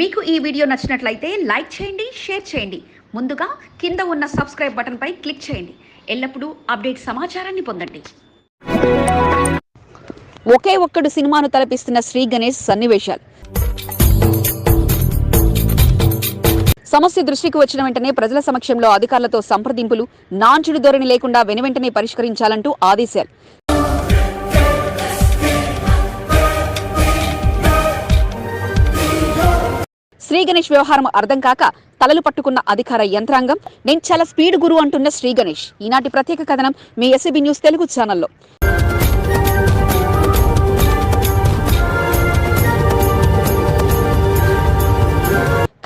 మీకు ఈ వీడియో నచ్చినట్లయితే లైక్ చేయండి షేర్ చేయండి. ముందుగా కింద ఉన్న సబ్స్క్రైబ్ బటన్పై క్లిక్ చేయండి. ఎల్లప్పుడూ అప్డేట్ సమాచారాన్ని పొందండి. ఒకే ఒక్కడు సినిమాను తలపిస్తున్న శ్రీ గణేష్ సన్నివేశాలు. సమస్య దృష్టికి వచ్చిన వెంటనే ప్రజల సమక్షంలో అధికారులతో సంప్రదింపులు నాంచుడు ధోరణి లేకుండా వెనువెంటనే పరిష్కరించాలంటూ ఆదేశాలు. శ్రీ గణేష్ వ్యవహారం అర్థం కాక తలలు పట్టుకున్న అధికార యంత్రాంగం నేను చాలా స్పీడ్ గురు అంటున్న శ్రీ గణేష్. ఈనాటి ప్రత్యేక కథనం మీ ఎస్సీబీ న్యూస్ తెలుగు ఛానల్లో.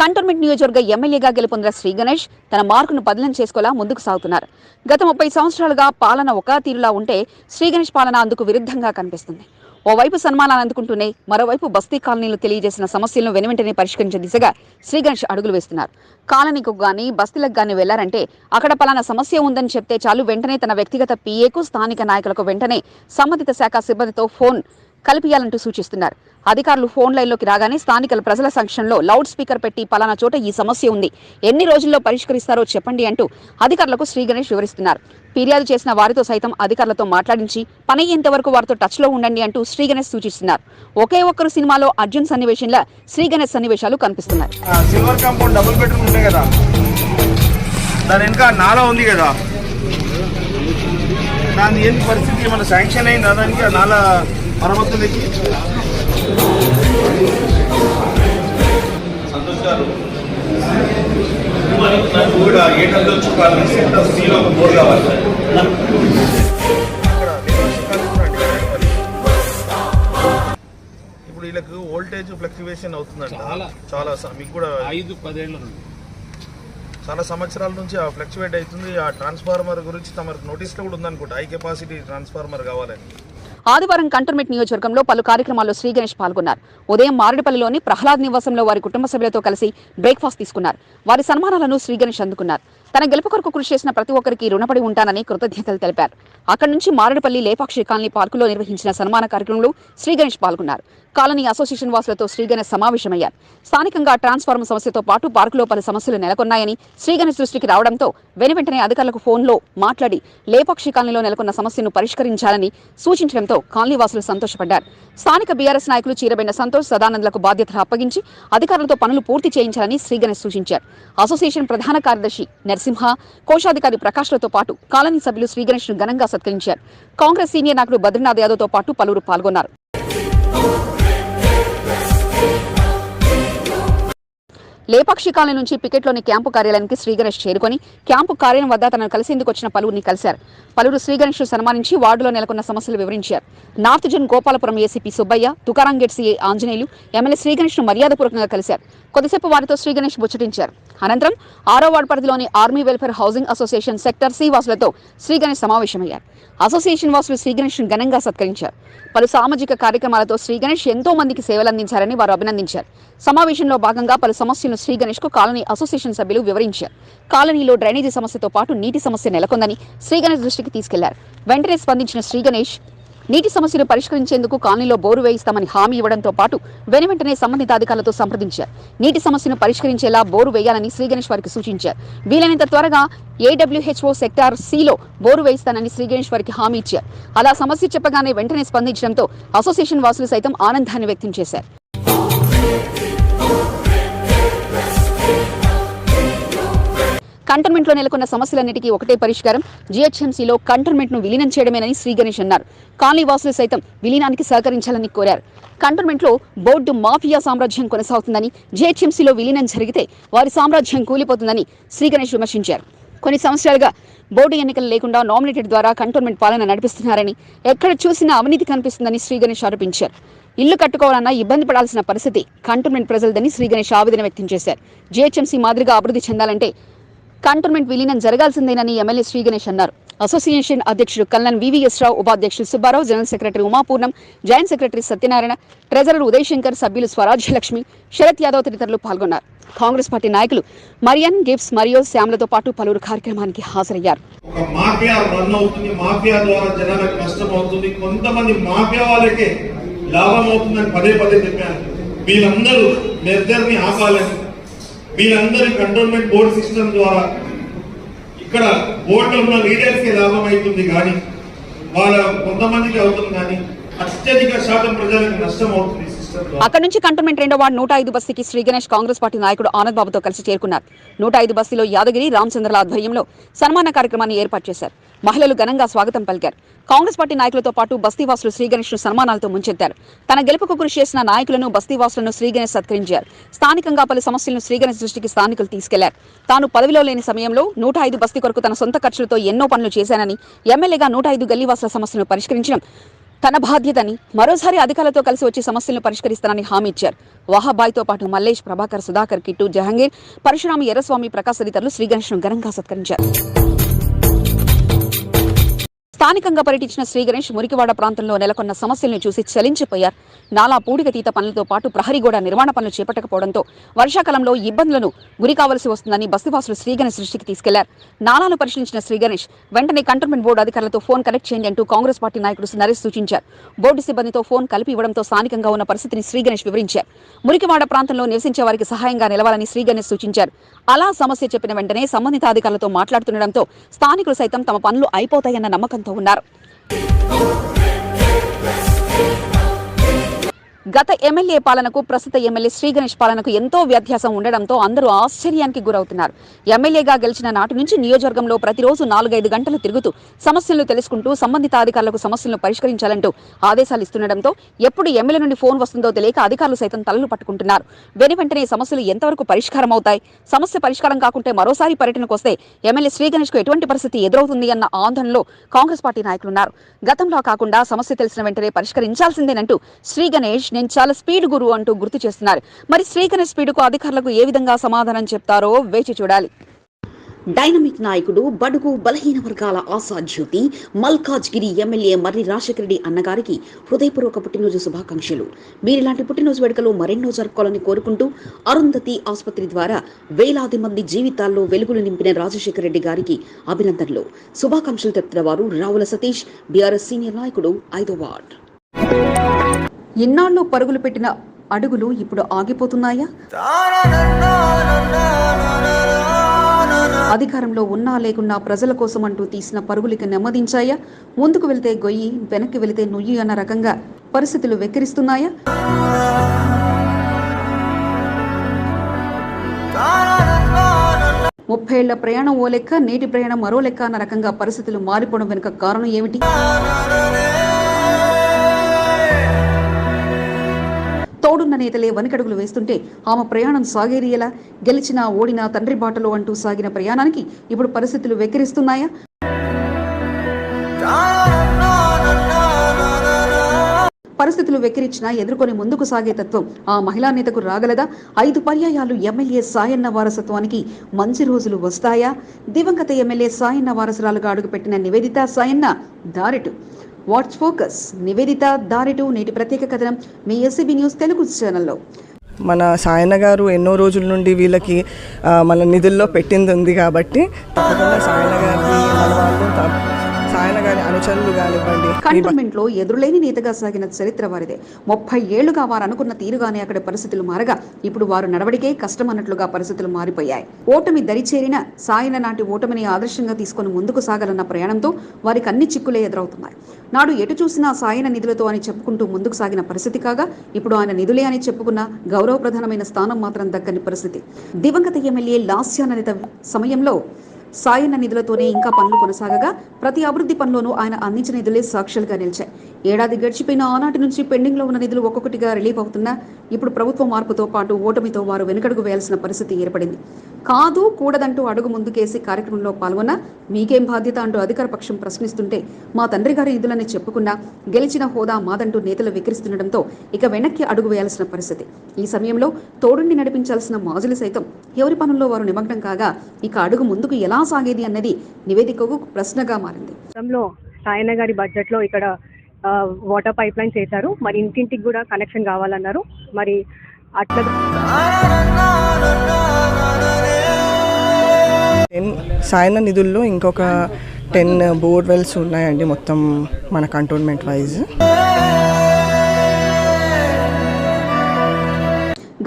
కంటోన్మెంట్ నియోజకవర్గ ఎమ్మెల్యేగా గెలుపొందిన శ్రీ గణేష్ తన మార్కును బదిలం చేసుకోలా ముందుకు సాగుతున్నారు. గత ముప్పై సంవత్సరాలుగా పాలన ఒక తీరులా ఉంటే శ్రీ గణేష్ పాలన అందుకు విరుద్ధంగా కనిపిస్తుంది. ఓవైపు సన్మానాలు అందుకుంటూనే మరోవైపు బస్తీ కాలనీలు తెలియజేసిన సమస్యలను వెనువెంటనే పరిష్కరించే దిశగా శ్రీ గణేష్ అడుగులు వేస్తున్నారు. కాలనీకు గాని బస్తీలకు గాని వెళ్ళారంటే అక్కడ పలానా సమస్య ఉందని చెప్తే చాలు వెంటనే తన వ్యక్తిగత పీఏకు స్థానిక నాయకులకు వెంటనే సంబంధిత శాఖ సిబ్బందితో ఫోన్ కల్పియాలంటూ సూచిస్తున్నారు. అధికారులు ఫోన్ లైన్లోకి రాగానే స్థానికల ప్రజల సంక్షంలో లౌడ్ స్పీకర్ పెట్టి పలానా చోట ఈ సమస్య ఉంది. ఎన్ని రోజుల్లో పరిష్కరిస్తారో చెప్పండి అంటూ అధికారులకు శ్రీ గణేష్ వివరిస్తున్నారు. ఫిర్యాదు చేసిన వారితో సైతం అధికారులతో మాట్లాడించి పని ఎంతవరకు వారితో టచ్లో ఉండండి అంటూ శ్రీ గణేష్ సూచిస్తున్నారు. ఒకే ఒక్కరు సినిమాలో అర్జున్ సన్నివేశంలో శ్రీ గణేష్ సన్నివేశాలు కనిపిస్తున్నాయి. సిల్వర్ కాంపౌండ్ డబుల్ బెడ్రూమ్ కదా. దాని వెనక నాలా ఉంది కదా. దాని ఏంటి పరిస్థితి ఏమైనా శాంక్షన్ అయిందా దానికి? ఆ నాలా మరమ్మతులకి సంతోష్ గారు నాకు కూడా సెంటర్ సీలో కావాలి. ఇప్పుడు వీళ్ళకి వోల్టేజ్ ఫ్లక్చువేషన్ అవుతుందంట. చాలా. మీకు కూడా ఐదు పదేళ్ళ నుండి చాలా సంవత్సరాల నుంచి ఆ ఫ్లక్చువేట్ అవుతుంది. ఆ ట్రాన్స్ఫార్మర్ గురించి తమకు నోటీస్లో కూడా ఉందనుకుంటా. హై కెపాసిటీ ట్రాన్స్ఫార్మర్ కావాలని. ఆదివారం కంటోన్మెంట్ నియోజకవర్గంలో పలు కార్యక్రమాల్లో శ్రీ గణేష్ పాల్గొన్నారు. ఉదయం మారేడుపల్లిలోని ప్రహ్లాద్ నివాసంలో వారి కుటుంబ సభ్యులతో కలిసి బ్రేక్ఫాస్ట్ తీసుకున్నారు. వారి సన్మానాలను శ్రీ గణేష్ అందుకున్నారు. తన గెలుపు కొరకు కృషి చేసిన ప్రతి ఒక్కరికి రుణపడి ఉంటానని కృతజ్ఞతలు తెలిపారు. అక్కడి నుంచి మారేడుపల్లి లేపాక్షి కాలనీ పార్కులో నిర్వహించిన సన్మాన కార్యక్రమంలో శ్రీగణేష్ పాల్గొన్నారు. కాలనీ అసోసియేషన్ వాసులతో శ్రీగణేష్ సమావేశమయ్యారు. స్థానికంగా ట్రాన్స్ఫార్మర్ సమస్యతో పాటు పార్కులో పలు సమస్యలు నెలకొన్నాయని శ్రీగణేష్ దృష్టికి రావడంతో వెనువెంటనే అధికారులకు ఫోన్లో మాట్లాడి లేపాక్షి కాలనీలో నెలకొన్న సమస్యను పరిష్కరించాలని సూచించడంతో కాలనీ వాసులు సంతోషపడ్డారు. స్థానిక బీఆర్ఎస్ నాయకులు చీరబెండ సంతోష్ సదానందలకు బాధ్యతలు అప్పగించి అధికారులతో పనులు పూర్తి చేయించాలని శ్రీగణేష్ సూచించారు. అసోసియేషన్ ప్రధాన కార్యదర్శి నరసింహ కోశాధికారి ప్రకాష్లతో పాటు కాలనీ సభ్యులు శ్రీ ఘనంగా సత్కరించారు. కాంగ్రెస్ సీనియర్ నాయకుడు బద్రీనాథ్ యాదవ్తో పాటు పలువురు పాల్గొన్నారు. లేపాక్షి కాలనీ నుంచి పికెట్లోని క్యాంపు కార్యాలయానికి శ్రీ గణేష్ చేరుకొని క్యాంపు కార్యాలయం వద్ద తనను కలిసేందుకు వచ్చిన పలువురిని కలిశారు. పలువురు శ్రీగణేష్ సన్మానించి వార్డులో నెలకొన్న సమస్యలు వివరించారు. North zone Gopalapuram ACP Subbaiah Tukaram gate CA Anjaneyulu MLA Shri Ganesh మర్యాదపూర్వకంగా కలిశారు. కొద్దిసేపు వారితో శ్రీగణేష్ ముచ్చటించారు. అనంతరం ఆరో వార్డు పరిధిలోని army welfare housing association sector C వాసులతో Sri Ganesh సమావేశమయ్యారు. అసోసియేషన్ వాసులు శ్రీగణేష్ను ఘనంగా సత్కరించారు. పలు సామాజిక కార్యక్రమాలతో శ్రీగణేష్ ఎంతో మందికి సేవలందించారని వారు అభినందించారు. సమావేశంలో భాగంగా పలు సమస్యలు సమస్యలను శ్రీ గణేష్కు కాలనీ అసోసియేషన్ సభ్యులు వివరించారు. కాలనీలో డ్రైనేజీ సమస్యతో పాటు నీటి సమస్య నెలకొందని శ్రీ గణేష్ దృష్టికి తీసుకెళ్ళారు. వెంటనే స్పందించిన శ్రీ గణేష్ నీటి సమస్యను పరిష్కరించేందుకు కాలనీలో బోరు వేయిస్తామని హామీ ఇవ్వడంతో పాటు వెనువెంటనే సంబంధిత అధికారులతో సంప్రదించారు. నీటి సమస్యను పరిష్కరించేలా బోరు వేయాలని శ్రీ గణేష్ వారికి సూచించారు. వీలైనంత త్వరగా ఏడబ్ల్యూహెచ్ఓ సెక్టార్ సిలో బోరు వేయిస్తానని శ్రీ గణేష్ వారికి హామీ ఇచ్చారు. అలా సమస్య చెప్పగానే వెంటనే స్పందించడంతో అసోసియేషన్ వాసులు సైతం ఆనందాన్ని వ్యక్తం చేశారు. కంటోన్మెంట్లో నెలకొన్న సమస్యలన్నిటికీ ఒకటే పరిష్కారం. జీహెచ్ఎంసీలో కంటోన్మెంట్ను విలీనం చేయడమేనని శ్రీ గణేష్ అన్నారు. కాలనీ వాసులు సైతం విలీనానికి సహకరించాలని కోరారు. కంటోన్మెంట్లో బోర్డు మాఫియా సామ్రాజ్యం కొనసాగుతుందని జీహెచ్ఎంసీలో విలీనం జరిగితే వారి సామ్రాజ్యం కూలిపోతుందని శ్రీ గణేష్ విమర్శించారు. కొన్ని సంవత్సరాలుగా బోర్డు ఎన్నికలు లేకుండా నామినేటెడ్ ద్వారా కంటోన్మెంట్ పాలన నడిపిస్తున్నారని ఎక్కడ చూసినా అవినీతి కనిపిస్తుందని శ్రీగణేష్ ఆరోపించారు. ఇల్లు కట్టుకోవాలన్నా ఇబ్బంది పడాల్సిన పరిస్థితి కంటోన్మెంట్ ప్రజలదని శ్రీగణేష్ ఆవేదన వ్యక్తం చేశారు. జీహెచ్ఎంసీ మాదిరిగా అభివృద్ధి చెందాలంటే కంటోన్మెంట్ విలీనం జరగాల్సిందేనని ఎమ్మెల్యే శ్రీ గణేష్ అన్నారు. అసోసియేషన్ అధ్యక్షుడు కల్నన్ వివిఎస్ రావు ఉపాధ్యక్షుడు Subbarao general secretary Umapurnam joint secretary Satyanarayana treasurer Udayashankar సభ్యులు స్వరాజ్యలక్ష్మి శరత్ యాదవ్ తదితరులు పాల్గొన్నారు. కాంగ్రెస్ పార్టీ నాయకులు మరియన్ గిబ్స్ మరియు శ్యామ్లతో పాటు పలువురు కార్యక్రమానికి హాజరయ్యారు. కొంతమంది లాభం అవుతుందని పదే పదే చెప్పాను వీళ్ళందరూ ఆపాలని వీళ్ళందరి కంటోన్మెంట్ బోర్డు సిస్టమ్ ద్వారా ఇక్కడ బోర్డులో ఉన్న లీడర్స్కి లాభం అవుతుంది కానీ వాళ్ళ కొంతమందికి అవుతుంది కానీ అత్యధిక శాతం ప్రజలకు నష్టం అవుతుంది. అక్కడ నుంచి కంటోన్మెంట్ రెండో వార్డు నూట ఐదు బస్సుకి శ్రీ గణేష్ కాంగ్రెస్ పార్టీ నాయకుడు ఆనంద్ బాబుతో కలిసి చేరుకున్నారు. నూట ఐదు బస్సులో యాదగిరి రామచంద్రల ఆధ్వర్యంలో సన్మాన కార్యక్రమాన్ని ఏర్పాటు చేశారు. మహిళలు ఘనంగా స్వాగతం పలికారు. కాంగ్రెస్ పార్టీ నాయకులతో పాటు బస్తీవాసులు శ్రీ గణేష్ సన్మానాలతో ముంచెత్తారు. తన గెలుపుకు కృషి చేసిన నాయకులను బస్తీవాసులను శ్రీ గణేష్ సత్కరించారు. స్థానికంగా పలు సమస్యలను శ్రీ గణేష్ దృష్టికి స్థానికులు తీసుకెళ్ళారు. తాను పదవిలో లేని సమయంలో నూట ఐదు బస్తీ కొరకు తన సొంత ఖర్చులతో ఎన్నో పనులు చేశానని ఎమ్మెల్యేగా నూట ఐదు గల్లీవాసుల సమస్యలను పరిష్కరించడం తన బాధ్యతని మరోసారి అధికారులతో కలిసి వచ్చి సమస్యలను పరిష్కరిస్తానని హామీ ఇచ్చారు. వాహాబాయ్తో పాటు మల్లేష్ ప్రభాకర్ సుధాకర్ కిట్టు జహంగీర్ పరశురామ ఎర్రస్వామి ప్రకాశ్ తదితరులు శ్రీగణేష్ను ఘనంగా సత్కరించారు. స్థానికంగా పర్యటించిన శ్రీ గణేష్ మురికివాడ ప్రాంతంలో నెలకొన్న సమస్యలను చూసి చలించిపోయారు. నాలా పూడికతీత పనులతో పాటు ప్రహరీ గోడ నిర్మాణ పనులు చేపట్టకపోవడంతో వర్షాకాలంలో ఇబ్బందులను గురి కావలసి వస్తుందని బస్తివాసులు శ్రీగణేష్ దృష్టికి తీసుకెళ్ళారు. నాలాను పరిశీలించిన శ్రీ గణేష్ వెంటనే కంటోన్మెంట్ బోర్డు అధికారులతో ఫోన్ కనెక్ట్ చేయండి అంటూ కాంగ్రెస్ పార్టీ నాయకుడు నరేష్ సూచించారు. బోర్డు సిబ్బందితో ఫోన్ కలిపి ఇవ్వడంతో స్థానికంగా ఉన్న పరిస్థితిని శ్రీగణేష్ వివరించారు. మురికివాడ ప్రాంతంలో నివసించే వారికి సహాయంగా నిలవాలని శ్రీగణేష్ సూచించారు. అలా సమస్య చెప్పిన వెంటనే సంబంధిత అధికారులతో మాట్లాడుతుండటంతో స్థానికులు సైతం తమ పనులు అయిపోతాయన్న నమ్మకంతో ఉన్నారు. గత ఎమ్మెల్యే పాలనకు ప్రస్తుత ఎమ్మెల్యే శ్రీ గణేష్ పాలనకు ఎంతో వ్యత్యాసం ఉండడంతో అందరూ ఆశ్చర్యానికి గురవుతున్నారు. ఎమ్మెల్యేగా గెలిచిన నాటి నుంచి నియోజకవర్గంలో ప్రతిరోజు నాలుగైదు గంటలు తిరుగుతూ సమస్యలను తెలుసుకుంటూ సంబంధిత అధికారులకు సమస్యలను పరిష్కరించాలంటూ ఆదేశాలు ఇస్తుండటంతో ఎప్పుడు ఎమ్మెల్యే నుండి ఫోన్ వస్తుందో తెలియక అధికారులు సైతం తలలు పట్టుకుంటున్నారు. వెను వెంటనే సమస్యలు ఎంతవరకు పరిష్కారం అవుతాయి? సమస్య పరిష్కారం కాకుంటే మరోసారి పర్యటనకు వస్తే ఎమ్మెల్యే శ్రీ గణేష్కు ఎటువంటి పరిస్థితి ఎదురవుతుంది అన్న ఆందోళనలో కాంగ్రెస్ పార్టీ నాయకులున్నారు గతంలో కాకుండా సమస్య తెలిసిన వెంటనే పరిష్కరించాల్సిందేనంటూ శ్రీ గణేష్ నేను చాలా స్పీడ్ గురు అంటూ గుర్తు చేస్తున్నారు. మరి శ్రీ స్పీడ్కు అధికారులకు ఏ విధంగా సమాధానం చెప్తారో వేచి చూడాలి. డైనమిక్ నాయకుడు బడుగు బలహీన వర్గాల ఆశాజ్యోతి మల్కాజ్గిరి ఎమ్మెల్యే మర్రి రాజశేఖర రెడ్డి అన్నగారికి హృదయపూర్వక పుట్టినరోజు శుభాకాంక్షలు. మీరిలాంటి పుట్టినరోజు వేడుకలు మరెన్నో జరుపుకోవాలని కోరుకుంటూ అరుంధతి ఆసుపత్రి ద్వారా వేలాది మంది జీవితాల్లో వెలుగులు నింపిన రాజశేఖర రెడ్డి గారికి అభినందనలు. శుభాకాంక్షలు తెలుపుతున్న వారు రావుల సతీష్ బీఆర్ఎస్ సీనియర్ నాయకుడు ఐదో వార్డ్. ఇన్నాళ్ళు పరుగులు పెట్టిన అడుగులు ఇప్పుడు ఆగిపోతున్నాయా? అధికారంలో ఉన్నా లేకున్నా ప్రజల కోసం అంటూ తీసిన పరుగులకి నెమ్మదించాయా? ముందుకు వెళితే గొయ్యి వెనక్కి వెళితే నుయ్యి అన్న రకంగా పరిస్థితులు వెక్కిరిస్తున్నాయా? ముప్పై ఏళ్ళ ప్రయాణం ఓ లెక్క నేటి ప్రయాణం మరో లెక్క అన్న రకంగా పరిస్థితులు మారిపోవడం వెనుక కారణం ఏమిటి? నేతలే వనికడుగులు వేస్తుంటే ఆమె ప్రయాణం సాగేది ఎలా గెలిచినా ఓడినా తండ్రి బాటలో అంటూ సాగిన ప్రయాణానికి ఇప్పుడు పరిస్థితులు వెక్కిరిస్తున్నాయా? పరిస్థితులు వెక్కిరించినా ఎదుర్కొని ముందుకు సాగే తత్వం ఆ మహిళా నేతకు రాగలదా? ఐదు పర్యాయాలు ఎమ్మెల్యే సాయన్న వారసత్వానికి మంచి రోజులు వస్తాయా? దివంగత ఎమ్మెల్యే సాయన్న వారసురాలుగా అడుగుపెట్టిన నివేదిత సాయన్న దారిటు. వాట్స్ ఫోకస్ నివేదిత దారిటు నేటి ప్రత్యేక కథనం మీ ఎస్సీబీ న్యూస్ తెలుగు ఛానల్లో. మన సాయన గారు ఎన్నో రోజుల నుండి వీళ్ళకి మన నిధుల్లో పెట్టింది ఉంది కాబట్టి తప్పకుండా సాయన గారికి మన వాళ్ళు ఆయన గాని అనుచరులు కానివ్వండి. కంటోన్మెంట్లో ఎదురులేని నేతగా సాగిన చరిత్ర వారిదే. ముప్పై ఏళ్ళుగా వారు అనుకున్న తీరుగానే అక్కడ పరిస్థితులు మారగా ఇప్పుడు వారు నడవడికే కష్టం అన్నట్లుగా పరిస్థితులు మారిపోయాయి. ఓటమి దరిచేరిన సాయన నాటి ఓటమిని ఆదర్శంగా తీసుకొని ముందుకు సాగాలన్న ప్రయాణంతో వారికి అన్ని చిక్కులే ఎదురవుతున్నాయి. నాడు ఎటు చూసినా సాయన నిధులతో అని చెప్పుకుంటూ ముందుకు సాగిన పరిస్థితి కాగా ఇప్పుడు ఆయన నిధులే అని చెప్పుకున్న గౌరవప్రధానమైన స్థానం మాత్రం దక్కని పరిస్థితి. దివంగత ఎమ్మెల్యే లాస్యాననిత సమయంలో సాయన్న నిధులతోనే ఇంకా పనులు కొనసాగగా ప్రతి అభివృద్ధి పనిలోనూ ఆయన అందించిన నిధులే సాక్షులుగా నిలిచాయి. ఏడాది గడిచిపోయిన ఆనాటి నుంచి పెండింగ్లో ఉన్న నిధులు ఒక్కొక్కటిగా రిలీఫ్ అవుతున్నా ఇప్పుడు ప్రభుత్వ మార్పుతో పాటు ఓటమితో వారు వెనుకడుగు వేయాల్సిన పరిస్థితి ఏర్పడింది. కాదు కూడదంటూ అడుగు ముందుకేసి కార్యక్రమంలో పాల్గొన్న మీకేం బాధ్యత అంటూ అధికార పక్షం ప్రశ్నిస్తుంటే మా తండ్రి గారి నిధులని చెప్పుకున్నా గెలిచిన హోదా మాదంటూ నేతలు వికరిస్తుండటంతో ఇక వెనక్కి అడుగు వేయాల్సిన పరిస్థితి. ఈ సమయంలో తోడుండి నడిపించాల్సిన మాజులు సైతం ఎవరి పనుల్లో వారు నిమగ్నం కాగా ఇక అడుగు ముందుకు ఎలా సాగేది అన్నది నివేదికకు ప్రశ్నగా మారింది. గతంలో సాయన్న గారి బడ్జెట్లో ఇక్కడ వాటర్ పైప్ లైన్స్ వేశారు మరి ఇంటింటికి కూడా కనెక్షన్ కావాలన్నారు. మరి అట్లా టెన్ సాయన నిధుల్లో ఇంకొక టెన్ బోర్ వెల్స్ ఉన్నాయండి మొత్తం మన కంటోన్మెంట్ వైజ్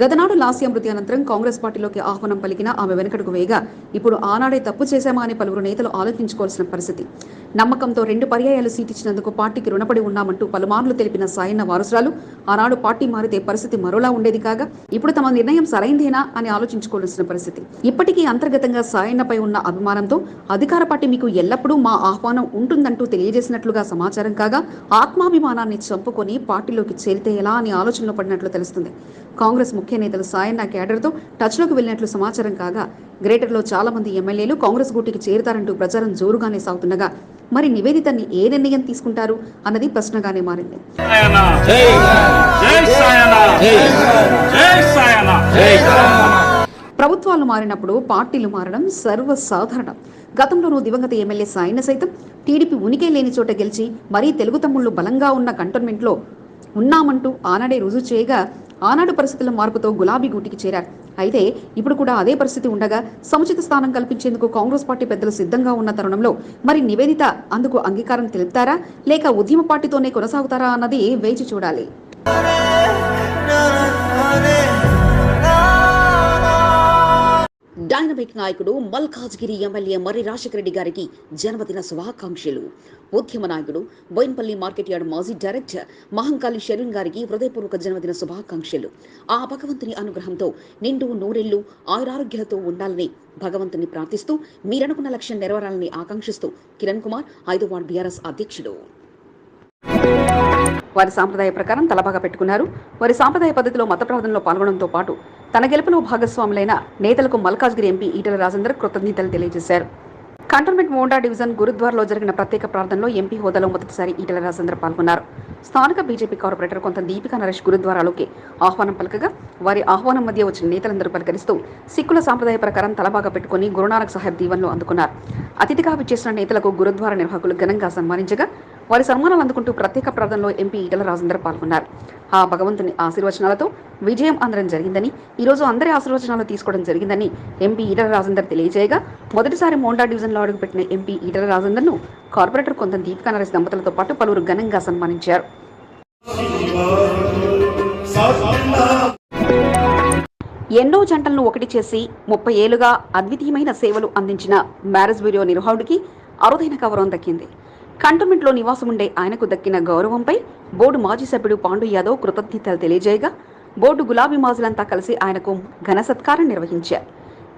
గతనాడు లాస్య మృతి అనంతరం కాంగ్రెస్ పార్టీలోకి ఆహ్వానం పలికిన ఆమె వెనుకడుకు వేయగా ఇప్పుడు ఆనాడే తప్పు చేశామా అని పలువురు నేతలు ఆలోచించుకోవాల్సిన పరిస్థితి. నమ్మకంతో రెండు పర్యాయాలు సీట్ ఇచ్చినందుకు పార్టీకి రుణపడి ఉన్నామంటూ పలుమార్లు తెలిపిన సాయన్న వారసురాలు ఆనాడు పార్టీ మారితే పరిస్థితి మరోలా ఉండేది కాగా ఇప్పుడు తమ నిర్ణయం సరైందేనా అని ఆలోచించుకోవాల్సిన పరిస్థితి. ఇప్పటికీ అంతర్గతంగా సాయన్నపై ఉన్న అభిమానంతో అధికార పార్టీ మీకు ఎల్లప్పుడూ మా ఆహ్వానం ఉంటుందంటూ తెలియజేసినట్లుగా సమాచారం కాగా ఆత్మాభిమానాన్ని చంపుకొని పార్టీలోకి చేరితే ఎలా అని ఆలోచనలో పడినట్లు తెలుస్తుంది. కాంగ్రెస్ ముఖ్య నేతలు సాయన్న కేడర్తో టచ్లోకి వెళ్ళినట్లు సమాచారం కాగా గ్రేటర్లో చాలా మంది ఎమ్మెల్యేలు కాంగ్రెస్ గూటికి చేరుతారంటూ ప్రచారం జోరుగానే సాగుతుండగా మరి నివేదితని ఏ నిర్ణయం తీసుకుంటారు అన్నది ప్రశ్నగానే మారింది. సాయన జై జై సాయన జై సాయన ప్రభుత్వాలు మారినప్పుడు పార్టీలు మారడం సర్వసాధారణం. గతంలోనూ దివంగత ఎమ్మెల్యే సాయన సైతం టీడీపీ ఉనికి లేని చోట గెలిచి మరీ తెలుగు తమ్ముళ్ళు బలంగా ఉన్న కంటోన్మెంట్లో ఉన్నామంటూ ఆనాడే రుజువు చేయగా ఆనాడు పరిస్థితుల మార్పుతో గులాబీ గూటికి చేరారు. అయితే ఇప్పుడు కూడా అదే పరిస్థితి ఉండగా సముచిత స్థానం కల్పించేందుకు కాంగ్రెస్ పార్టీ పెద్దలు సిద్ధంగా ఉన్న తరుణంలో మరి నివేదిత అందుకు అంగీకారం తెలుపుతారా? లేక ఉద్యమ పార్టీతోనే కొనసాగుతారా అన్నది వేచి చూడాలి. డైనమిక్ నాయకుడు మల్కాజ్గిరి ఎమ్మెల్యే మర్రి రాజశేఖర రెడ్డి గారికి జన్మదిన శుభాకాంక్షలు. ఉద్యమ నాయకుడు బోయిన్పల్లి మార్కెట్ యార్డ్ మాజీ డైరెక్టర్ మహంకాళి షరుణ్ గారికి హృదయపూర్వక జన్మదిన శుభాకాంక్షలు. ఆ భగవంతుని అనుగ్రహంతో నిండు నూరెళ్ళు ఆయురారోగ్యాలతో ఉండాలని భగవంతుని ప్రార్థిస్తూ మీరనుకున్న లక్ష్యం నెరవేరాలని ఆకాంక్షిస్తూ కిరణ్ కుమార్ ఐదు వార్డ్ బీఆర్ఎస్ అధ్యక్షుడు. వారి సాంప్రదాయ ప్రకారం తలబాగా పెట్టుకున్నారు. వారి సాంప్రదాయ పద్ధతిలో మత ప్రార్థనలో పాల్గొనడంతో పాటు తన గెలుపులో భాగస్వాములైన నేతలకు మల్కాజ్గిరి ఎంపీ ఈటల రాజేందర్ కృతజ్ఞతలు తెలియజేశారు. కంటోన్మెంట్ మోండా డివిజన్ గురుద్వార్లో జరిగిన ప్రత్యేక ప్రార్థనలో ఎంపీ హోదాలో మొదటిసారి ఈటల రాజేంద్ర పాల్గొన్నారు. స్థానిక బీజేపీ కార్పొరేటర్ కొంత దీపికా నరేష్ గురుద్వారాలోకి ఆహ్వానం పలకగా వారి ఆహ్వానం మధ్య వచ్చిన నేతలందరూ పలకరిస్తూ సిక్కుల సాంప్రదాయ ప్రకారం తలబాగా పెట్టుకుని గురునానక్ సాహెబ్ దీవెన్లో అందుకున్నారు. అతిథిగా విచ్చేసిన నేతలకు గురుద్వార నిర్వాహకులు ఘనంగా సన్మానించగా వారి సన్మానాలు అందుకుంటూ ప్రత్యేక ప్రార్థనలో ఎంపీ ఈటల రాజేందర్ పాల్గొన్నారు. ఆ భగవంతుని ఆశీర్వచనాలతో విజయం అందడం జరిగిందని ఈ రోజు అందరి ఆశీర్వచనాలు తీసుకోవడం జరిగిందని ఎంపీ ఈటల రాజేందర్ తెలియజేయగా మొదటిసారి మోండా డివిజన్లో అడుగుపెట్టిన ఎంపీ ఈటల రాజేందర్ను కార్పొరేటర్ కొంత దీపికా నరేష్ దంపతులతో పాటు పలువురు ఘనంగా సన్మానించారు. ఎన్నో జంటలను ఒకటి చేసి ముప్పై ఏళ్ళుగా అద్వితీయమైన సేవలు అందించిన మ్యారేజ్ బ్యూరో నిర్వాహకుడికి అరుదైన గౌరవం దక్కింది. కంటోన్మెంట్లో నివాసం ఉండే ఆయనకు దక్కిన గౌరవంపై బోర్డు మాజీ సభ్యుడు పాండు యాదవ్ కృతజ్ఞతలు తెలియజేయగా బోర్డు గులాబీ మాజులంతా కలిసి ఆయనకు ఘన సత్కారం నిర్వహించారు.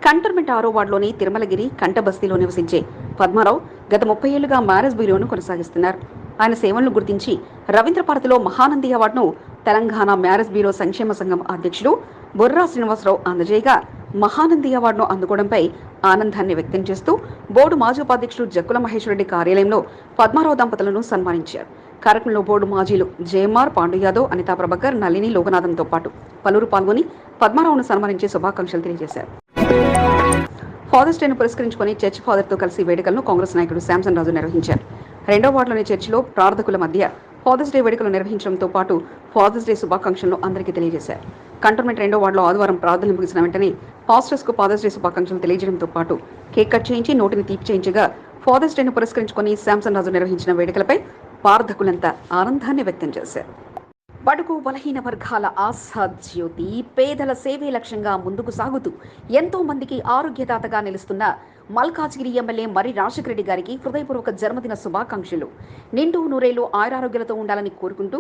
కంటోన్మెంట్ ఆరో వార్డులోని తిరుమలగిరి కంటబస్తీలో నివసించే పద్మారావు గత ముప్పై ఏళ్ళుగా మ్యారేజ్ బ్యూరోను కొనసాగిస్తున్నారు. ఆయన సేవలను గుర్తించి రవీంద్రపార్తిలో మహానంది అవార్డును తెలంగాణ మ్యారేజ్ బ్యూరో సంక్షేమ సంఘం అధ్యక్షుడు బొర్రా శ్రీనివాసరావు అందజేయగా మహానంది అవార్డును అందుకోవడంపై ఆనందాన్ని వ్యక్తం చేస్తూ బోర్డు మాజీ ఉపాధ్యక్షుడు జక్కుల మహేశ్వరరెడ్డి కార్యాలయంలో పద్మారావు దంపతులను సన్మానించారు. కార్యక్రమంలో బోర్డు మాజీలు జేఎంఆర్ పాండు యాదవ్ అనితా ప్రభాకర్ నళిని లోకనాథంతో పాటు పలువురు పాల్గొని పద్మారావును సన్మానించి శుభాకాంక్షలు తెలియజేశారు. ఫాదర్స్ డేను పురస్కరించుకొని చర్చ్ ఫాదర్తో కలిసి వేడుకలను కాంగ్రెస్ నాయకుడు శాంసన్ రాజు నిర్వహించారు. రెండో వార్డులోని చర్చిలో ప్రార్థకుల మధ్య ఫాదర్స్ డే వేడుకలు నిర్వహించడంతో పాటు ఫాదర్స్ డే శుభాకాంక్షలను అందరికీ తెలియజేశారు. కంటోన్మెంట్ రెండో వార్డులో ఆదివారం ప్రార్థనలు ముగిసిన వెంటనే పాస్టర్స్కు ఫాదర్స్ డే శుభాకాంక్షలు తెలియజేయడంతో పాటు కేక్ కట్ చేయించి నోటిని తీపి చేయించగా ఫాదర్స్ డేను పురస్కరించుకొని శాంసన్ రాజు నిర్వహించిన వేడుకలపై ప్రార్థకులంతా ఆనందాన్ని వ్యక్తం చేశారు. బడుగు బలహీన వర్గాల ఆశా జ్యోతి పేదల సేవే లక్ష్యంగా ముందుకు సాగుతూ ఎంతో మందికి ఆరోగ్యదాతగా నిలుస్తున్న మల్కాజ్గిరి ఎమ్మెల్యే మర్రి రాజశేఖరరెడ్డి గారికి హృదయపూర్వక జన్మదిన శుభాకాంక్షలు. నిండు నూరేళ్ళు ఆయురారోగ్యాలతో ఉండాలని కోరుకుంటూ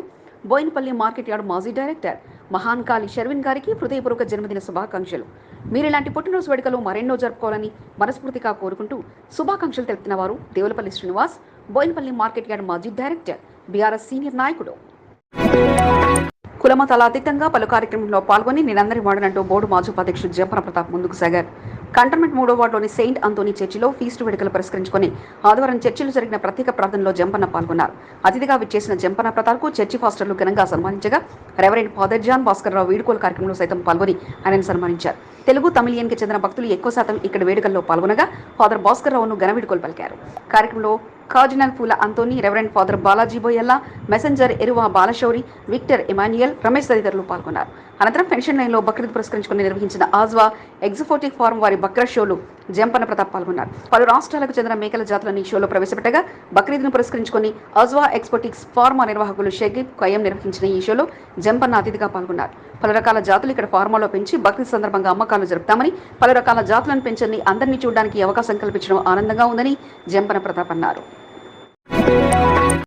బోయినపల్లి మార్కెట్ యార్డ్ మాజీ డైరెక్టర్ మహాన్ కాళి షర్విన్ గారికి హృదయపూర్వక జన్మదిన శుభాకాంక్షలు. మీరు ఇలాంటి పుట్టినరోజు వేడుకలు మరెన్నో జరుపుకోవాలని మనస్ఫూర్తిగా కోరుకుంటూ శుభాకాంక్షలు తెలుపుతున్న వారు దేవులపల్లి శ్రీనివాస్ బోయినపల్లి మార్కెట్ యార్డ్ మాజీ డైరెక్టర్ బీఆర్ఎస్ సీనియర్ నాయకుడు. కులమతాల అతీతంగా పలు కార్యక్రమంలో పాల్గొని నేనందరి వాడనంటూ బోర్డు మాజీ ఉపాధ్యక్షుడు జంపన ప్రతాప్ ముందుకు సాగారు. కంటోన్మెంట్ మూడో వార్డులోని సెయింట్ అంతోని చర్చిలో ఫీస్టు వేడుకలు పురస్కరించుకొని ఆదివారం చర్చిలో జరిగిన ప్రత్యేక ప్రార్థనలో జంపన్న పాల్గొన్నారు. అతిథిగా విచ్చేసిన జంపన్న ప్రతాప్కు చర్చి ఫాస్టర్లు ఘనంగా సన్మానించగా reverend father John Bhaskar Rao వీడుకోలు కార్యక్రమంలో సైతం పాల్గొని ఆయనను సన్మానించారు. తెలుగు తమిళియన్కి చెందిన భక్తులు ఎక్కువ శాతం ఇక్కడ వేడుకల్లో పాల్గొనగా ఫాదర్ భాస్కర్ రావును ఘన వీడుకోలు పలికారు. కార్యక్రమంలో cardinal Poola Anthony reverend father Balaji Boyalla messenger ఎరువా Balashowry Victor Emmanuel Ramesh తదితరులు పాల్గొన్నారు. అనంతరం పెన్షన్ లైన్లో బక్రీద్ పురస్కరించుకుని నిర్వహించిన ఆజ్వా ఎగ్జిఫోటిక్ ఫారం వారి బక్రా షోలు జంపన్న ప్రతాప్ పాల్గొన్నారు. పలు రాష్ట్రాలకు చెందిన మేకల జాతులను ఈ షోలో ప్రవేశపెట్టగా బక్రీద్ను పురస్కరించుకొని అజ్వా ఎక్స్పోటిక్స్ ఫార్మా నిర్వాహకులు షగీబ్ కయం నిర్వహించిన ఈ షోలో జంపన్న అతిథిగా పాల్గొన్నారు. పలు రకాల జాతులు ఇక్కడ ఫార్మాలో పెంచి బక్రీద్ సందర్భంగా అమ్మకాలు జరుపుతామని పలు రకాల జాతులను పెంచని అందరినీ చూడడానికి అవకాశం కల్పించడం ఆనందంగా ఉందని జంపన ప్రతాప్ అన్నారు. 啊。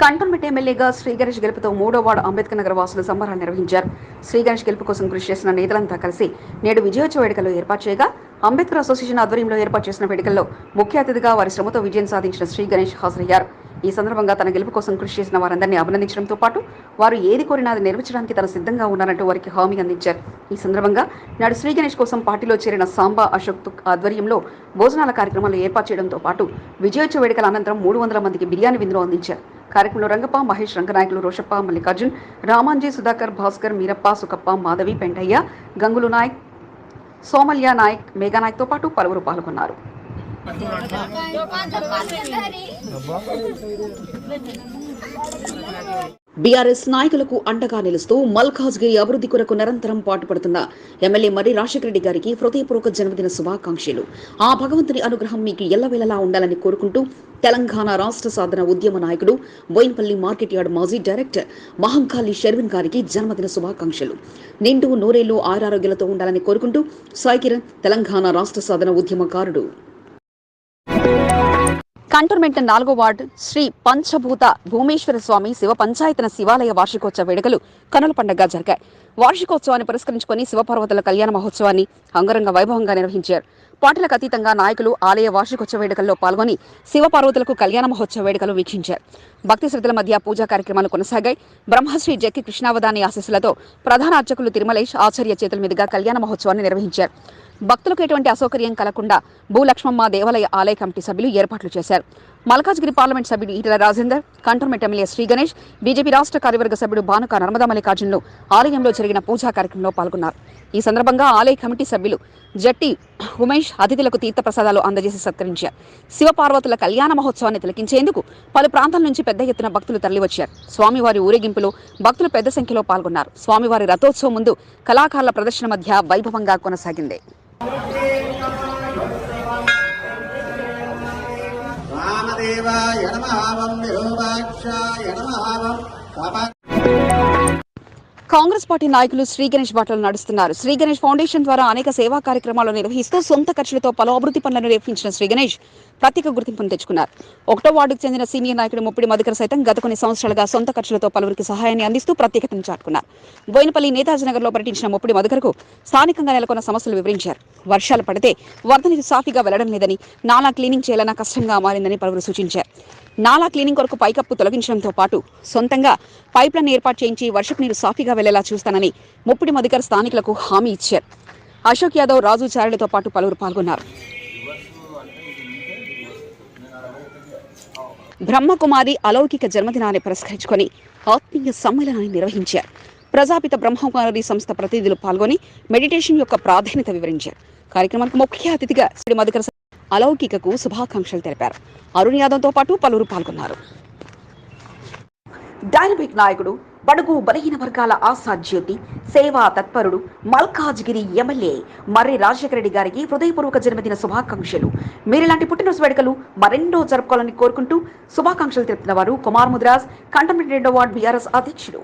కంటోన్మెంట్ ఎమ్మెల్యేగా శ్రీగణేష్ గెలుపుతో మూడో వార్డు అంబేద్కర్ నగర్ వాసులు సంబరాలు నిర్వహించారు. శ్రీగణేష్ గెలుపు కోసం కృషి చేసిన నేతలంతా కలిసి నేడు విజయోత్సవ వేడుకలు ఏర్పాటు చేయగా అంబేద్కర్ అసోసియేషన్ ఆధ్వర్యంలో ఏర్పాటు చేసిన వేడుకల్లో ముఖ్య అతిథిగా వారి శ్రమతో విజయం సాధించిన శ్రీగణేష్ హాజరయ్యారు. ఈ సందర్భంగా తన గెలుపు కోసం కృషి చేసిన వారందరినీ అభినందించడంతో పాటు వారు ఏది కోరినా అది నెరవేర్చడానికి తన సిద్ధంగా ఉన్నారంటూ వారికి హామీ అందించారు. ఈ సందర్భంగా నాడు శ్రీ గణేష్ కోసం పార్టీలో చేరిన సాంబా అశోక్ ఆధ్వర్యంలో భోజనాల కార్యక్రమాలు ఏర్పాటు చేయడంతో పాటు విజయోత్సవ వేడుకల అనంతరం మూడు వందల మందికి బిర్యానీ విందులు అందించారు. కార్యక్రమంలో రంగప్ప మహేష్ రంగనాయకులు రోషప్ప మల్లికార్జున్ రామాంజీ సుధాకర్ భాస్కర్ మీరప్ప సుకప్ప మాధవి పెంటయ్య గంగులు నాయక్ సోమల్య నాయక్ మేఘానాయక్తో పాటు పలువురు పాల్గొన్నారు. బీఆర్ఎస్ నాయకులకు అండగా నిలుస్తూ మల్కాజ్గిరి అభివృద్ధి కొరకు నిరంతరం పాటుపడుతున్న ఎమ్మెల్యే మర్రి రాజశేఖర రెడ్డి గారికి హృదయపూర్వక జన్మదిన శుభాకాంక్షలు. ఆ భగవంతుని అనుగ్రహం మీకు ఎల్లవేళలా ఉండాలని కోరుకుంటూ తెలంగాణ రాష్ట్ర సాధన ఉద్యమ నాయకుడు బోయిన్పల్లి మార్కెట్ యార్డ్ మాజీ డైరెక్టర్ మహంకాళి షర్విన్ గారికి జన్మదిన శుభాకాంక్షలు. నిండు నూరేళ్ళు ఆరారోగ్యాలతో ఉండాలని కోరుకుంటూ సాయికిరణ్ తెలంగాణ రాష్ట్ర సాధన ఉద్యమకారుడు. కంటోన్మెంట్ నాలుగో వార్డు శ్రీ పంచభూత భూమేశ్వర స్వామి శివ పంచాయతన శివాలయ వార్షికోత్సవ వేడుకలు కనుల పండుగ జరిగాయి. వార్షికోత్సవాన్ని పురస్కరించుకుని శివపార్వతుల కళ్యాణ మహోత్సవాన్ని అంగరంగ వైభవంగా నిర్వహించారు. పాటలకు అతీతంగా నాయకులు ఆలయ వార్షికోత్సవ వేడుకల్లో పాల్గొని శివపార్వతులకు కళ్యాణ మహోత్సవ వేడుకలు వీక్షించారు. భక్తి శ్రద్ధల మధ్య పూజా కార్యక్రమాలు కొనసాగాయి. బ్రహ్మశ్రీ జక్కి కృష్ణావధాని ఆశీస్సులతో ప్రధాన అర్చకులు తిరుమలేష్ ఆచార్య చేతుల మీదుగా కళ్యాణ మహోత్సవాన్ని నిర్వహించారు. భక్తులకు ఎటువంటి అసౌకర్యం కలగకుండా భూలక్ష్మమ్మ దేవాలయ ఆలయ కమిటీ సభ్యులు ఏర్పాట్లు చేశారు. మల్కాజ్గిరి పార్లమెంట్ సభ్యుడు Etela Rajender cantonment MLA Shri Ganesh BJP రాష్ట్ర కార్యవర్గ సభ్యుడు భానుక నర్మదా మల్లికార్జునులు ఆలయంలో జరిగిన పూజా కార్యక్రమంలో పాల్గొన్నారు. ఈ సందర్భంగా ఆలయ కమిటీ సభ్యులు జట్టి ఉమేష్ అతిథులకు తీర్థప్రసాదాలు అందజేసి సత్కరించారు. శివపార్వతుల కళ్యాణ మహోత్సవాన్ని తిలకించేందుకు పలు ప్రాంతాల నుంచి పెద్ద ఎత్తున భక్తులు తరలివచ్చారు. స్వామివారి ఊరేగింపులో భక్తులు పెద్ద సంఖ్యలో పాల్గొన్నారు. స్వామివారి రథోత్సవం ముందు కళాకారుల ప్రదర్శన మధ్య వైభవంగా కొనసాగింది. రామదేవాయ నమ విరూపాక్షాయ నమః కాంగ్రెస్ పార్టీ నాయకులు శ్రీ గణేష్ బాటలు నడుస్తున్నారు. శ్రీ గణేష్ ఫౌండేషన్ ద్వారా అనేక సేవా కార్యక్రమాలు నిర్వహిస్తూ సొంత ఖర్చులతో పలు అభివృద్ధి పనులను నిర్వహించిన శ్రీ గణేష్ ప్రత్యేక గుర్తింపును తెచ్చుకున్నారు. ఒకటో వార్డుకు చెందిన సీనియర్ నాయకుడు ముప్పిడి మధుకర్ సైతం గత కొన్ని సంవత్సరాలుగా సొంత ఖర్చులతో పలువురికి సహాయాన్ని అందిస్తూ ప్రత్యేకతను చాటుకున్నారు. బోయినపల్లి నేతాజీనగర్లో పర్యటించిన ముప్పిడి మధుకర్కు స్థానికంగా నెలకొన్న సమస్యలు వివరించారు. వర్షాలు పడితే వరద నీరు సాఫీగా వెళ్ళడం లేదని నాలా క్లీనింగ్ చేయాలన్నా కష్టంగా మారిందని పలువురు సూచించారు. నాలా క్లీనింగ్ కొరకు పైకప్పు తొలగించడంతో పాటు సొంతంగా పైప్లను ఏర్పాటు చేయించి వర్షపు నీరు సాఫీగా వెళ్ళేలా చూస్తానని ముప్పిడి మధికర్ స్థానికులకు హామీ ఇచ్చారు. అశోక్ యాదవ్ రాజు చారులతో పాటు పలువురు పాల్గొన్నారు. బ్రహ్మకుమారి అలౌకిక జన్మదినాన్ని పురస్కరించుకొని ఆత్మీయ సమ్మేళనాన్ని నిర్వహించారు. ప్రజాపిత బ్రహ్మకుమారి సంస్థ ప్రతినిధులు పాల్గొని మెడిటేషన్ యొక్క ప్రాధాన్యత వివరించారు. కార్యక్రమానికి ముఖ్య అతిథిగా శ్రీ మధుకర అలౌకికకు శుభాకాంక్షలు తెలిపారు. అరుణ్ యాదవ్తో పాటు పలువురు పాల్గొన్నారు. డైనమిక్ నాయకుడు బడుగు బలహీన వర్గాల ఆశాజ్యోతి సేవా తత్పరుడు మల్కాజ్గిరి ఎమ్మెల్యే మర్రి రాజశేఖర రెడ్డి గారికి హృదయపూర్వక జన్మదిన శుభాకాంక్షలు. మీరిలాంటి పుట్టినరోజు వేడుకలు మరెన్నో జరుపుకోవాలని కోరుకుంటూ శుభాకాంక్షలు తెలుపుతున్న వారు కుమార్ ముద్రాజ్ కంటోన్మెంట్ రెండో వార్డు బీఆర్ఎస్ అధ్యక్షుడు.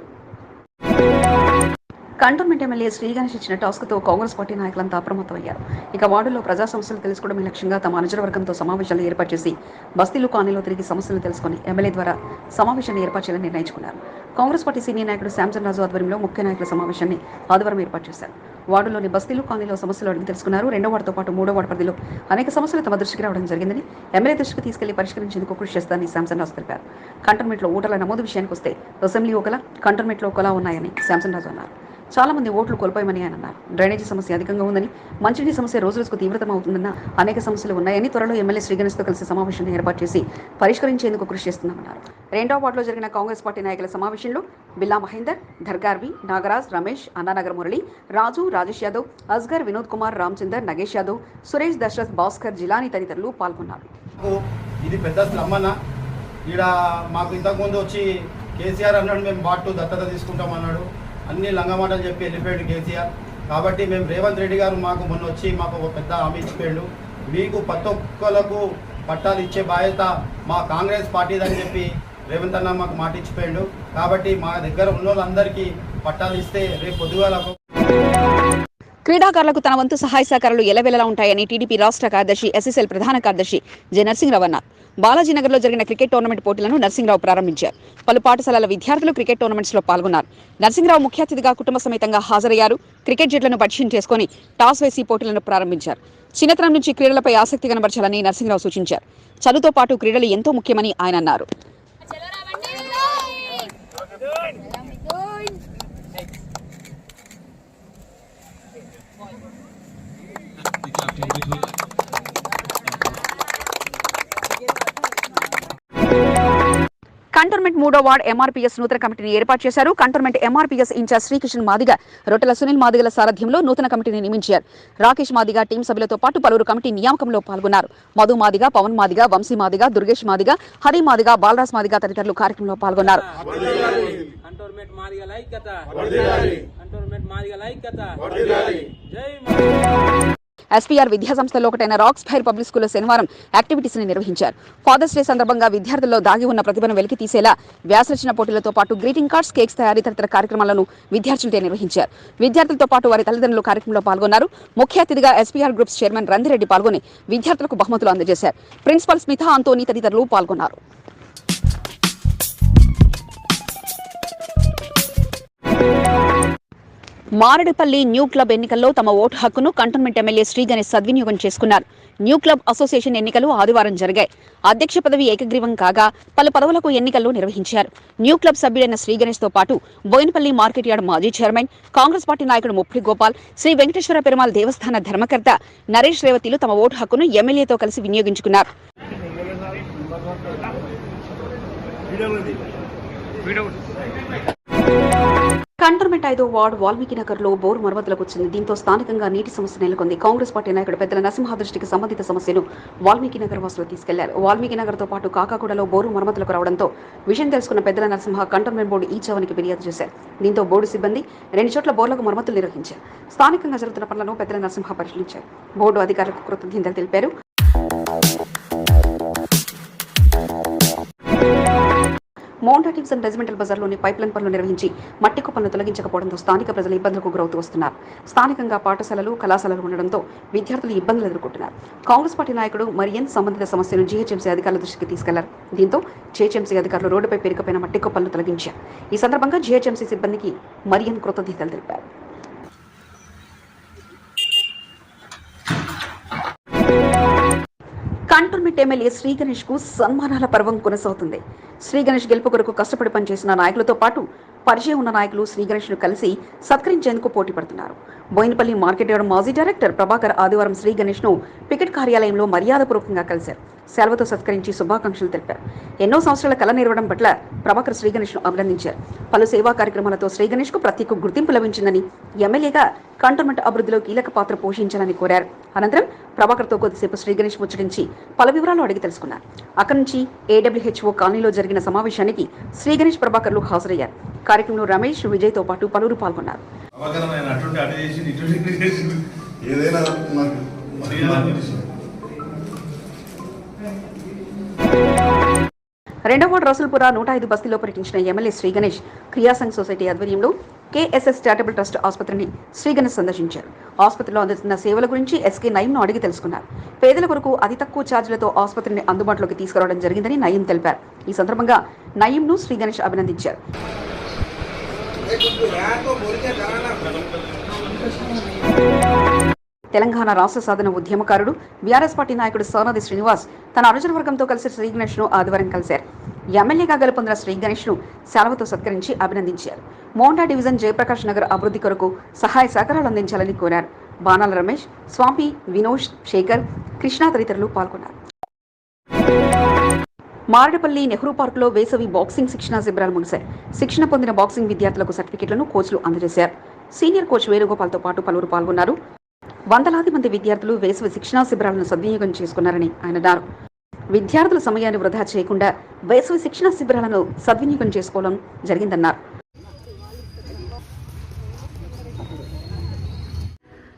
కంటోన్మెంట్ ఎమ్మెల్యే శ్రీ గణేష్ ఇచ్చిన టాస్క్తో కాంగ్రెస్ పార్టీ నాయకులంతా అప్రమత్తమయ్యారు. ఇక వార్డులో ప్రజా సమస్యలు తెలుసుకోవడమే లక్ష్యంగా తమ అనుచరవర్గంతో సమావేశాలు ఏర్పాటు చేసి బస్తీలు కాలనీలో తిరిగి సమస్యలు తెలుసుకొని ఎమ్మెల్యే ద్వారా సమావేశాన్ని ఏర్పాటు చేయాలని నిర్ణయించుకున్నారు. కాంగ్రెస్ పార్టీ సీనియర్ నాయకుడు శాంసన్ రాజు ఆధ్వర్యంలో ముఖ్య నాయకుల సమావేశాన్ని ఆదివారం ఏర్పాటు చేశారు. వార్డులోని బస్తీలు కాలనీలో సమస్యలు అడిగి తెలుసుకున్నారు. రెండో వార్డుతో పాటు మూడో వార్డు పరిధిలో అనేక సమస్యలు తమ దృష్టికి రావడం జరిగిందని ఎమ్మెల్యే దృష్టికి తీసుకెళ్ళి పరిష్కరించేందుకు కృషి చేస్తారని శాంసన్ రాజు తెలిపారు. కంటోన్మెంట్లో ఓటర్ల నమోదు విషయానికి వస్తే అసెంబ్లీ ఒకలా కంటోన్మెంట్లో ఒకలా ఉన్నాయని శాంసన్ రాజు అన్నారు. చాలా మంది ఓట్లు కోల్పోయమని ఆయన అన్నారు. డ్రైనేజీ సమస్య అధికంగా ఉందని మంచినీటి సమస్య రోజు రోజుకు తీవ్రతం అవుతుందన్న అనేక సమస్యలు ఉన్నాయని త్వరలో ఎమ్మెల్యే శ్రీగణేష్తో కలిసి సమావేశాన్ని ఏర్పాటు చేసి పరిష్కరించేందుకు కృషి చేస్తున్నామన్నారు. రెండవ వార్డులో జరిగిన కాంగ్రెస్ పార్టీ నాయకుల సమావేశంలో బిల్లా మహేందర్ ధర్గార్వి నాగరాజ్ రమేష్ అన్నానగర్ మురళి రాజు రాజేష్ యాదవ్ అస్గర్ వినోద్ కుమార్ రామచందర్ నగేష్ యాదవ్ సురేష్ దశరథ్ భాస్కర్ జిలాని తదితరులు పాల్గొన్నారు. ఇది పెద్ద స్లమ్మన్న మాకు ఇంతకుముందు వచ్చి కేసీఆర్ అన్నాడు మేము బాటు దత్తత తీసుకుంటాం అన్నాడు అన్ని లంగమాటలు చెప్పి వెళ్ళిపోయాడు కేసీఆర్. కాబట్టి మేము రేవంత్ రెడ్డి గారు మాకు మొన్న వచ్చి మాకు ఒక పెద్ద హామీ ఇచ్చిపోయాడు. మీకు ప్రతి ఒక్కలకు పట్టాలు ఇచ్చే బాధ్యత మా కాంగ్రెస్ పార్టీదని చెప్పి రేవంత్ అన్న మాకు మాట ఇచ్చిపోయాడు. కాబట్టి మా దగ్గర ఉన్న వాళ్ళందరికీ పట్టాలు ఇస్తే రేపు పొద్దుగాల క్రీడాకారులకు తన వంతు సహాయ సహకారాలు ఎలవెలలా ఉంటాయని టీడీపీ రాష్ట్ర కార్యదర్శి ఎస్ఎస్ఎల్ ప్రధాన కార్యదర్శి జె. నరసింహరావు అన్నారు బాలాజీనగర్లో జరిగిన క్రికెట్ టోర్నమెంట్ పోటీలను నరసింహరావు ప్రారంభించారు. పలు పాఠశాలల విద్యార్థులు క్రికెట్ టోర్నమెంట్స్లో పాల్గొన్నారు. నరసింహరావు ముఖ్య అతిథిగా కుటుంబ సమేతంగా హాజరయ్యారు. క్రికెట్ జట్లను పరిచయం చేసుకుని టాస్ వేసి పోటీలను ప్రారంభించారు. చిన్నతనం నుంచి క్రీడలపై ఆసక్తి కనబరచాలని నరసింహరావు సూచించారు. చదువుతో పాటు క్రీడలు ఎంతో ముఖ్యమని ఆయన అన్నారు. కంటోన్మెంట్ మూడో వార్డ్ ఎంఆర్పీఎస్ నూతన కమిటీని ఏర్పాటు చేశారు. Cantonment MRPS in charge Srikrishna Madiga Rottela Sunil మాదిగల సారథ్యంలో నూతన కమిటీని నియమించారు. రాకేష్ మాదిగ టీం సభ్యులతో పాటు పలువురు కమిటీ నియామకంలో పాల్గొన్నారు. మధు మాదిగ పవన్ మాదిగ వంశీ మాదిగ దుర్గేష్ మాదిగ హరి మాదిగ బాలరాజ్ మాదిగ తదితరులు కార్యక్రమంలో పాల్గొన్నారు. కంటోన్మెంట్ మాదిగల ఐక్యత. కంటోన్మెంట్ మాదిగల ఐక్యత. జై ఎస్పీఆర్ విద్యా సంస్థలో ఒకటైన రాక్స్ ఫైర్ పబ్లిక్ స్కూల్లో శనివారం యాక్టివిటీస్ని నిర్వహించారు. ఫాదర్స్ డే సందర్భంగా విద్యార్థుల్లో దాగి ఉన్న ప్రతిభను వెలికి తీసేలా వ్యాసరచన పోటీలతో పాటు గ్రీటింగ్ కార్డ్స్ కేక్స్ తయారీ తదితర కార్యక్రమాలను విద్యార్థులతో నిర్వహించారు. విద్యార్థులతో పాటు వారి తల్లిదండ్రులు కార్యక్రమంలో పాల్గొన్నారు. ముఖ్య అతిథిగా ఎస్పీఆర్ గ్రూప్స్ చైర్మన్ రందిరెడ్డి పాల్గొని విద్యార్థులకు బహుమతులు అందజేశారు. ప్రిన్సిపల్ స్మిత ఆంతోని తదితరులు పాల్గొన్నారు. మారేడుపల్లి న్యూ క్లబ్ ఎన్నికల్లో తమ ఓటు హక్కును కంటోన్మెంట్ ఎమ్మెల్యే శ్రీగణేష్ సద్వినియోగం చేసుకున్నారు. న్యూ క్లబ్ అసోసియేషన్ ఎన్నికలు ఆదివారం జరిగాయి. అధ్యక్ష పదవి ఏకగ్రీవం కాగా పలు పదవులకు ఎన్నికలు నిర్వహించారు. న్యూ క్లబ్ సభ్యుడైన శ్రీగణేష్తో పాటు బోయినపల్లి మార్కెట్ యార్డ్ మాజీ చైర్మన్ కాంగ్రెస్ పార్టీ నాయకుడు ముప్పిడి గోపాల్ శ్రీ వెంకటేశ్వర పెరుమాల్ దేవస్థాన ధర్మకర్త నరేష్ రేవతిలు తమ ఓటు హక్కును ఎమ్మెల్యేతో కలిసి వినియోగించుకున్నారు. కంటర్మెంట్ ఐదో వార్డు వాల్మీకి నగర్లో బోరు మరమ్మతులకు వచ్చింది. దీంతో స్థానికంగా నీటి సమస్య నెలకొంది. కాంగ్రెస్ పార్టీ నాయకుడు పెద్దల నరసింహ దృష్టికి సంబంధిత సమస్యను వాల్మీకి నగర్ వాసులు తీసుకెళ్ళారు. వాల్మీకి నగర్తో పాటు కాకాగూడలో బోరు మరమ్మతులకు రావడంతో విషయం తెలుసుకున్న పెద్దల నరసింహ కంటోన్మెంట్ బోర్డు ఈ చవనికి ఫిర్యాదు చేశారు. దీంతో బోర్డు సిబ్బంది రెండు చోట్ల బోర్లకు మరమ్మతులు నిర్వహించారు. స్థానికంగా జరుగుతున్న పనులను పెద్దల నరసింహ పరిశీలించారు. బోర్డు అధికారులకు కృతజ్ఞతలు తెలిపారు. మౌంటా డివిజన్ రెసిడెంటల్ బజార్లోని పైప్లైన్ పనులు నిర్వహించి మట్టి కుప్పలను తొలగించకపోవడంతో స్థానిక ప్రజలు ఇబ్బందులకు గురవుతూ వస్తున్నారు. స్థానికంగా పాఠశాలలు కళాశాలలు ఉండడంతో విద్యార్థులు ఇబ్బందులు ఎదుర్కొంటున్నారు. కాంగ్రెస్ పార్టీ నాయకుడు మరియన్ సంబంధిత సమస్యను జీహెచ్ఎంసీ అధికారుల దృష్టికి తీసుకెళ్ళారు. దీంతో జీహెచ్ఎంసీ అధికారులు రోడ్డుపై పేరుకుపోయిన మట్టి కుప్పలను తొలగించారు. ఈ సందర్భంగా జీహెచ్ఎంసీ సిబ్బందికి మరియన్ కృతజ్ఞతలు తెలిపారు. కంటోన్మెంట్ ఎమ్మెల్యే శ్రీ గణేష్కు సన్మానాల పర్వం కొనసాగుతుంది. శ్రీ గణేష్ గెలుపు కొరకు కష్టపడి పనిచేసిన నాయకులతో పాటు పరిచయం ఉన్న నాయకులు శ్రీగణేష్ను ను కలిసి సత్కరించేందుకు పోటీ పడుతున్నారు. బోయినపల్లి మార్కెట్ యార్డ్ మాజీ డైరెక్టర్ ప్రభాకర్ ఆదివారం శ్రీగణేష్ను ను పికెట్ కార్యాలయంలో మర్యాదపూర్వకంగా కలిశారు. సెలవుతో సత్కరించి శుభాకాంక్షలు తెలిపారు. ఎన్నో సంవత్సరాల కళ నిర్వడం పట్ల ప్రభాకర్ శ్రీగణేష్ను ను అభినందించారు. పలు సేవా కార్యక్రమాలతో శ్రీగణేష్కు కు ప్రత్యేక గుర్తింపు లభించిందని ఎమ్మెల్యేగా కంటోన్మెంట్ అభివృద్ధిలో కీలక పాత్ర పోషించాలని కోరారు. అనంతరం ప్రభాకర్తో కొద్దిసేపు శ్రీగణేష్ ముచ్చటించి పలు వివరాలు అడిగి తెలుసుకున్నారు. అక్కడి నుంచి ఏడబ్ల్యూహెచ్ఓ కాలనీలో జరిగిన సమావేశానికి శ్రీ గణేష్ ప్రభాకర్లు హాజరయ్యారు. కార్యక్రమంలో రమేష్ విజయ్తో పాటు పలువురు పాల్గొన్నారు. రెండవ వార్డు రసూల్పుర నూట ఐదు బస్తీలో పర్యటించిన ఎమ్మెల్యే శ్రీ గణేష్ క్రియాసంఘ్ సొసైటీ ఆధ్వర్యంలో కేఎస్ఎస్ చారిటబుల్ ట్రస్ట్ ఆసుపత్రిని శ్రీ గణేష్ సందర్శించారు. ఆసుపత్రిలో అందుతున్న సేవల గురించి ఎస్కే నయీంను అడిగి తెలుసుకున్నారు. పేదల కొరకు అతి తక్కువ ఛార్జీలతో ఆసుపత్రిని అందుబాటులోకి తీసుకురావడం జరిగిందని నయీం తెలిపారు. ఈ సందర్భంగా నయీంను శ్రీ గణేష్ అభినందించారు. తెలంగాణ రాష్ట్ర సాధన ఉద్యమకారుడు బీఆర్ఎస్ పార్టీ నాయకుడు సోనాది శ్రీనివాస్ తన అనుచర వర్గంతో కలిసి శ్రీ గణేష్ను ఆదివారం కలిశారు. ఎమ్మెల్యేగా గెలుపొందిన శ్రీ గణేష్ను సెలవుతో సత్కరించి అభినందించారు. మోండా డివిజన్ జయప్రకాష్ నగర్ అభివృద్ధి కొరకు సహాయ సహకారాలు అందించాలని కోరారు. బాణాల రమేష్ స్వామి వినోష్ శేఖర్ కృష్ణ తదితరులు పాల్గొన్నారు. మారేడుపల్లి నెహ్రూ పార్కులో వేసవి బాక్సింగ్ శిక్షణ శిబిరాలు ముగిశాయి. శిక్షణ పొందిన బాక్సింగ్ విద్యార్థులకు సర్టిఫికెట్లను కోచ్లు అందజేశారు. సీనియర్ కోచ్ వేణుగోపాల్తో పాటు పలువురు పాల్గొన్నారు. వందలాది మంది విద్యార్థులు వేసవి శిక్షణా శిబిరాలను సద్వినియోగం చేసుకున్నారని ఆయన అన్నారు. విద్యార్థుల సమయాన్ని వృధా చేయకుండా వేసవి శిక్షణా శిబిరాలను సద్వినియోగం చేసుకోవడం జరిగిందన్నారు.